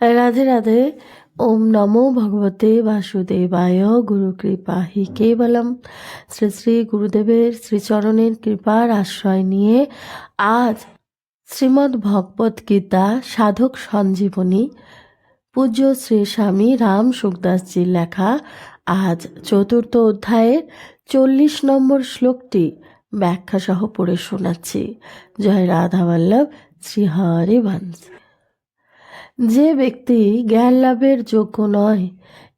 রাধে রাধে। ওম নমো ভগবতে বাসুদেবায় গুরু কৃপা হি কেবলম। শ্রী শ্রী গুরুদেবের শ্রীচরণের কৃপার আশ্রয় নিয়ে আজ শ্রীমদ্ ভগবত গীতা সাধক সঞ্জীবনী পূজ্য শ্রী স্বামী রাম সুখদাসজির লেখা আজ চতুর্থ অধ্যায়ের চল্লিশ নম্বর শ্লোকটি ব্যাখ্যা সহ পড়ে শোনাচ্ছি। জয় রাধা বল্লভ, শ্রী যে ব্যক্তি জ্ঞান লাভের যোগ্য নয়,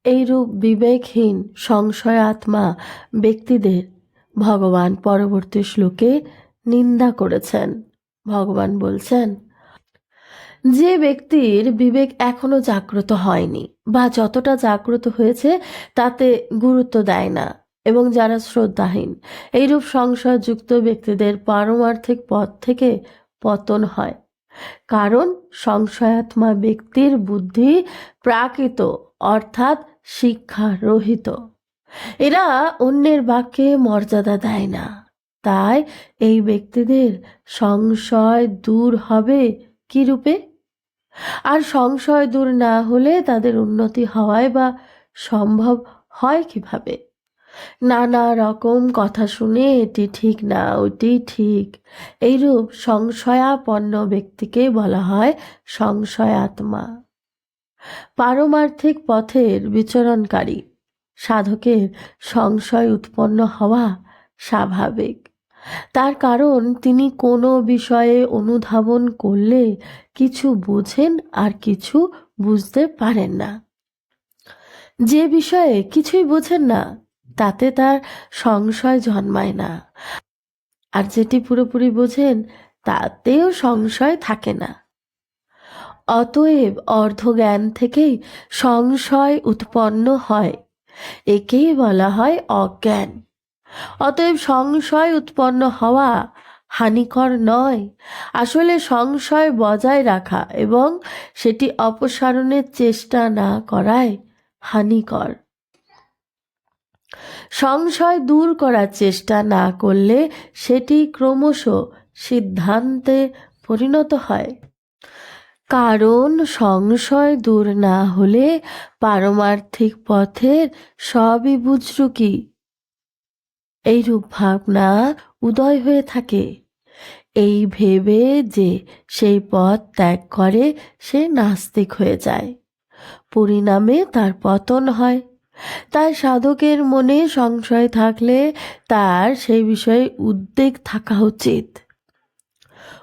এইরূপ বিবেকহীন সংশয় আত্মা ব্যক্তিদের ভগবান পরবর্তী শ্লোকে নিন্দা করেছেন। ভগবান বলছেন, যে ব্যক্তির বিবেক এখনও জাগ্রত হয়নি বা যতটা জাগ্রত হয়েছে তাতে গুরুত্ব দেয় না এবং যারা শ্রদ্ধাহীন, এইরূপ সংশয়যুক্ত ব্যক্তিদের পারমার্থিক পথ থেকে পতন হয়। কারণ সংশয়াত্মা ব্যক্তির বুদ্ধি প্রাকৃত, অর্থাৎ শিক্ষা রহিত এরা অন্যের বাক্যে মর্যাদা দেয় না। তাই এই ব্যক্তিদের সংশয় দূর হবে কি রূপে? আর সংশয় দূর না হলে তাদের উন্নতি হওয়ায় বা সম্ভব হয় কীভাবে? নানা রকম কথা শুনে এটি ঠিক না, ওটি ঠিক। এইরূপ সংশয়াপন্ন ব্যক্তিকে বলা হয় সংশয়াত্মা। পারমার্থিক পথের বিচরণকারী। সাধকের সংশয় উৎপন্ন হওয়া স্বাভাবিক। তার কারণ, তিনি কোনো বিষয়ে অনুধাবন করলে কিছু বোঝেন আর কিছু বুঝতে পারেন না। যে বিষয়ে কিছুই বোঝেন না তাতে তার সংশয় জন্মায় না। আর যেটি পুরোপুরি বোঝেন, তাতেও সংশয় থাকে না। অতএব অর্ধজ্ঞান থেকেই সংশয় উৎপন্ন হয়। একেই বলা হয় অজ্ঞান। অতএব সংশয় উৎপন্ন হওয়া হানিকর নয়। আসলে সংশয় বজায় রাখা এবং সেটি অপসারণের চেষ্টা না করায় হানিকর। সংশয় দূর করার চেষ্টা না করলে সেটি ক্রমশ সিদ্ধান্তে পরিণত হয়। কারণ সংশয় দূর না হলে পারমার্থিক পথের সবই বুজরুকি। এইরূপ ভাবনা উদয় হয়ে থাকে। এই ভেবে যে সেই পথ ত্যাগ করে সে নাস্তিক হয়ে যায়। পরিণামে তার পতন হয়। তাই সাধকের মনে সংশয় থাকলে তার সেই বিষয়ে উদ্বেগ থাকা উচিত।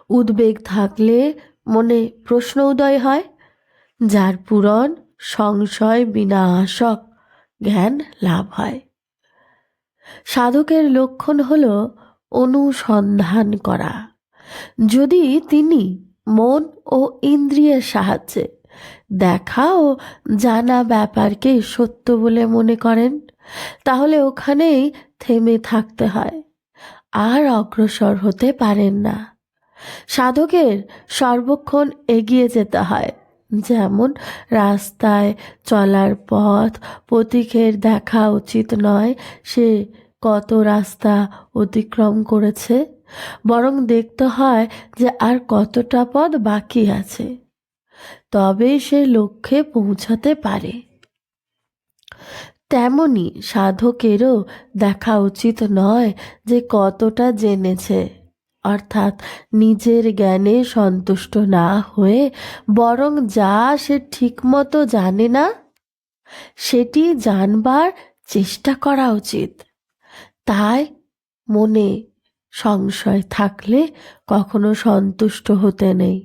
উদ্বেগ থাকলে মনে প্রশ্ন উদয় হয়, যার পূরণ সংশয় বিনাশক জ্ঞান লাভ হয়। সাধকের লক্ষণ হল অনুসন্ধান করা। যদি তিনি মন ও ইন্দ্রিয়ের সাহায্যে দেখা ও জানা ব্যাপারকে সত্য বলে মনে করেন। তাহলে ওখানেই থেমে থাকতে হয়। আর অগ্রসর হতে পারেন না। সাধকের সর্বক্ষণ এগিয়ে যেতে হয়। যেমন রাস্তায় চলার পথ, পথিকের দেখা উচিত নয়, সে কত রাস্তা অতিক্রম করেছে, বরং দেখতে হয় যে আর কতটা পথ বাকি আছে। তবে সে লক্ষ্যে পৌঁছাতে পারে। তেমনি সাধকেরও দেখা উচিত নয় যে কতটা জেনেছে, অর্থাৎ নিজের জ্ঞানে সন্তুষ্ট না হয়ে বরং যা সে ঠিকমতো জানে না, সেটি জানবার চেষ্টা করা উচিত। তাই মনে সংশয় থাকলে কখনো সন্তুষ্ট হতে নেই।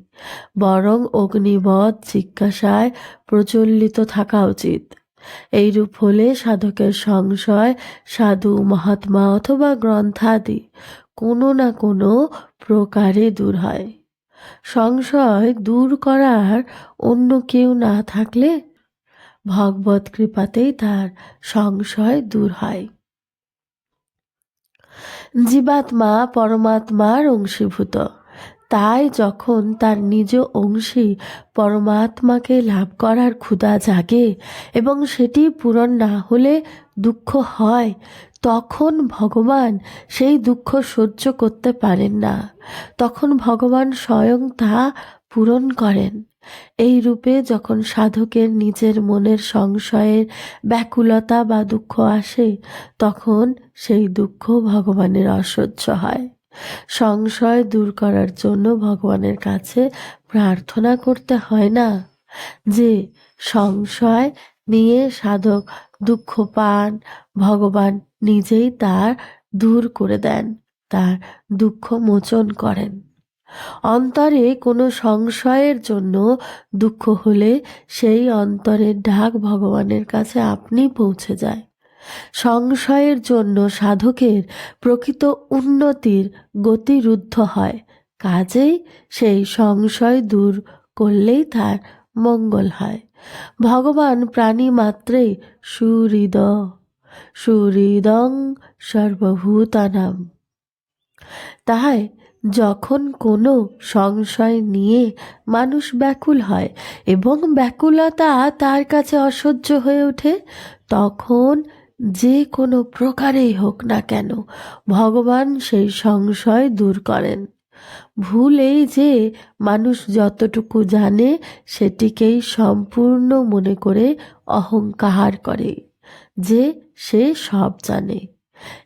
বরং অগ্নিবধ জিজ্ঞাসায় প্রচলিত থাকা উচিত। এইরূপ হলে সাধকের সংশয় সাধু, মহাত্মা অথবা গ্রন্থাদি কোনো না কোনো প্রকারে দূর হয়। সংশয় দূর করার অন্য কেউ না থাকলে ভগবত কৃপাতেই তার সংশয় দূর হয়। জীবাত্মা পরমাত্মার অংশীভূত। তাই যখন তার নিজ অংশী পরমাত্মাকে লাভ করার ক্ষুধা জাগে এবং সেটি পূরণ না হলে দুঃখ হয়, তখন ভগবান সেই দুঃখ সহ্য করতে পারেন না। তখন ভগবান স্বয়ং তা পূরণ করেন। এই রূপে যখন সাধকের নিজের মনের সংশয়ের ব্যাকুলতা বা দুঃখ আসে, তখন সেই দুঃখ ভগবানের অসহ্য হয়। সংশয় দূর করার জন্য ভগবানের কাছে প্রার্থনা করতে হয় না যে সংশয় নিয়ে সাধক দুঃখ পান, ভগবান নিজেই তার দূর করে দেন, তার দুঃখ মোচন করেন। অন্তরে কোনো সংশয়ের জন্য দুঃখ হলে সেই অন্তরের ঢাক ভগবানের কাছে আপনি পৌঁছে যায়। সংশয়ের জন্য সাধকের প্রকৃত উন্নতির গতি রুদ্ধ হয়। কাজেই সেই সংশয় দূর করলেই তার মঙ্গল হয়। ভগবান প্রাণী মাত্রেই সুহৃদ, সুহৃদং সর্বভূতানাম। তাই যখন কোনো সংশয় নিয়ে মানুষ ব্যাকুল হয় এবং ব্যাকুলতা তার কাছে অসহ্য হয়ে ওঠে, তখন যে কোনো প্রকারেই হোক না কেন, ভগবান সেই সংশয় দূর করেন। ভুল এই যে মানুষ যতটুকু জানে, সেটিকেই সম্পূর্ণ মনে করে অহংকার করে, যে সে সব জানে।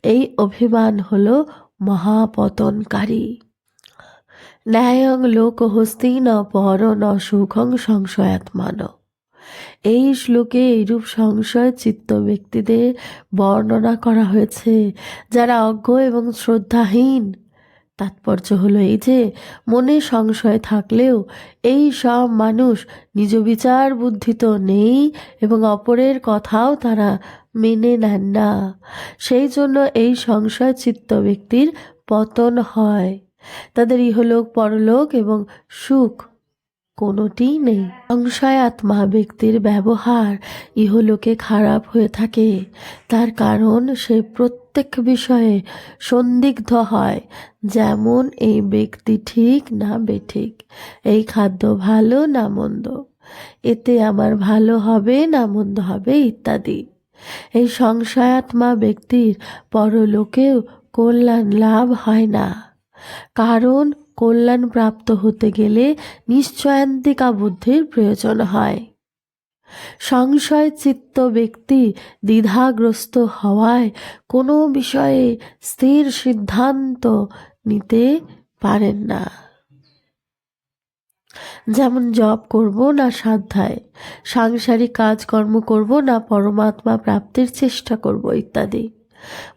এই অভিমান হল মহাপতনকারী। ন্যায়ং লোক হস্তি ন পর ন সুখং সংশয়াত্মান। এই শ্লোকে এইরূপ সংশয় চিত্ত ব্যক্তিদের বর্ণনা করা হয়েছে, যারা অজ্ঞ এবং শ্রদ্ধাহীন। তাৎপর্য হলো এই যে, মনে সংশয় থাকলেও এই সব মানুষ নিজ বিচার বুদ্ধি তো নেই এবং অপরের কথাও তারা মেনে নেন না। সেই জন্য এই সংশয় চিত্ত ব্যক্তির পতন হয়। তাদের ইহলোক, পরলোক এবং সুখ কোনোটি নেই। সংশয় আত্মা ব্যক্তির ব্যবহার ইহলোকে খারাপ হয়ে থাকে। তার কারণ সে প্রত্যেক বিষয়ে সন্দিগ্ধ হয়, যেমন এই ব্যক্তি ঠিক না বেঠিক, এই খাদ্য ভালো না মন্দ, এতে আমার ভালো হবে না মন্দ হবে ইত্যাদি। এই সংশয়াত্মা ব্যক্তির পরলোকেও কল্যাণ লাভ হয় না। কারণ কল্যাণ প্রাপ্ত হতে গেলে নিশ্চয়ান্তিকা বুদ্ধির প্রয়োজন হয়। সংশয় চিত্ত ব্যক্তি দ্বিধাগ্রস্ত হওয়ায় কোনো বিষয়ে স্থির সিদ্ধান্ত নিতে পারেন না। যেমন জব করব না সাধ্যায়, সাংসারিক কাজকর্ম করব না পরমাত্মা প্রাপ্তির চেষ্টা করব ইত্যাদি।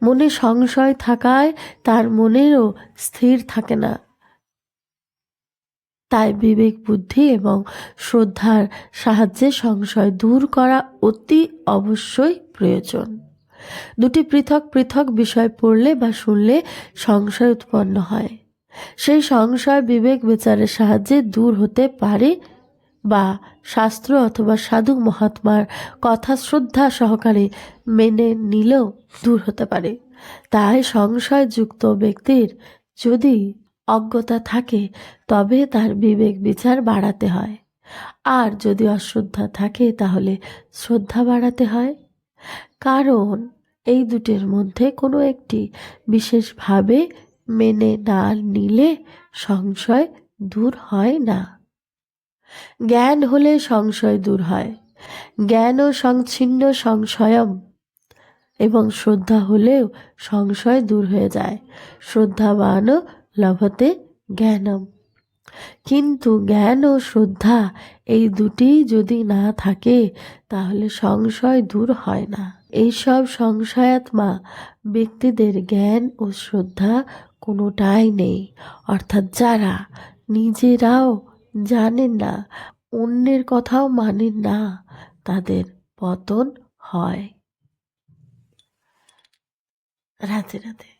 মনে সংশয় থাকায় তার মনেরও স্থির থাকে না। তাই বিবেক বুদ্ধি এবং শ্রদ্ধার সাহায্যে সংশয় দূর করা অতি অবশ্যই প্রয়োজন। দুটি পৃথক পৃথক বিষয় পড়লে বা শুনলে সংশয় উৎপন্ন হয়। সেই সংশয় বিবেক বিচারের সাহায্যে দূর হতে পারে বা শাস্ত্র অথবা সাধু মহাত্মার কথা শ্রদ্ধা সহকারে মেনে নিলেও দূর হতে পারে। তাই সংশয়যুক্ত ব্যক্তির যদি অজ্ঞতা থাকে, তবে তার বিবেক বিচার বাড়াতে হয়। আর যদি অশ্রদ্ধা থাকে, তাহলে শ্রদ্ধা বাড়াতে হয়। কারণ এই দুটির মধ্যে কোনো একটি বিশেষভাবে মেনে না নিলে সংশয় দূর হয় না। জ্ঞান হলে সংশয় দূর হয়। জ্ঞান ও সংচ্ছিন্ন সংশয়ম। এবং শ্রদ্ধা হলেও সংশয় দূর হয়ে যায়। শ্রদ্ধাবানও লভতে জ্ঞানম। কিন্তু জ্ঞান ও শ্রদ্ধা এই দুটি যদি না থাকে, তাহলে সংশয় দূর হয় না। এইসব সংশয়াত্মা ব্যক্তিদের জ্ঞান ও শ্রদ্ধা কোনোটাই নেই। অর্থাৎ যারা নিজেরাও জানেন না, অন্যের কথাও মানেন না, তাদের পতন হয়। রাতে রাধে।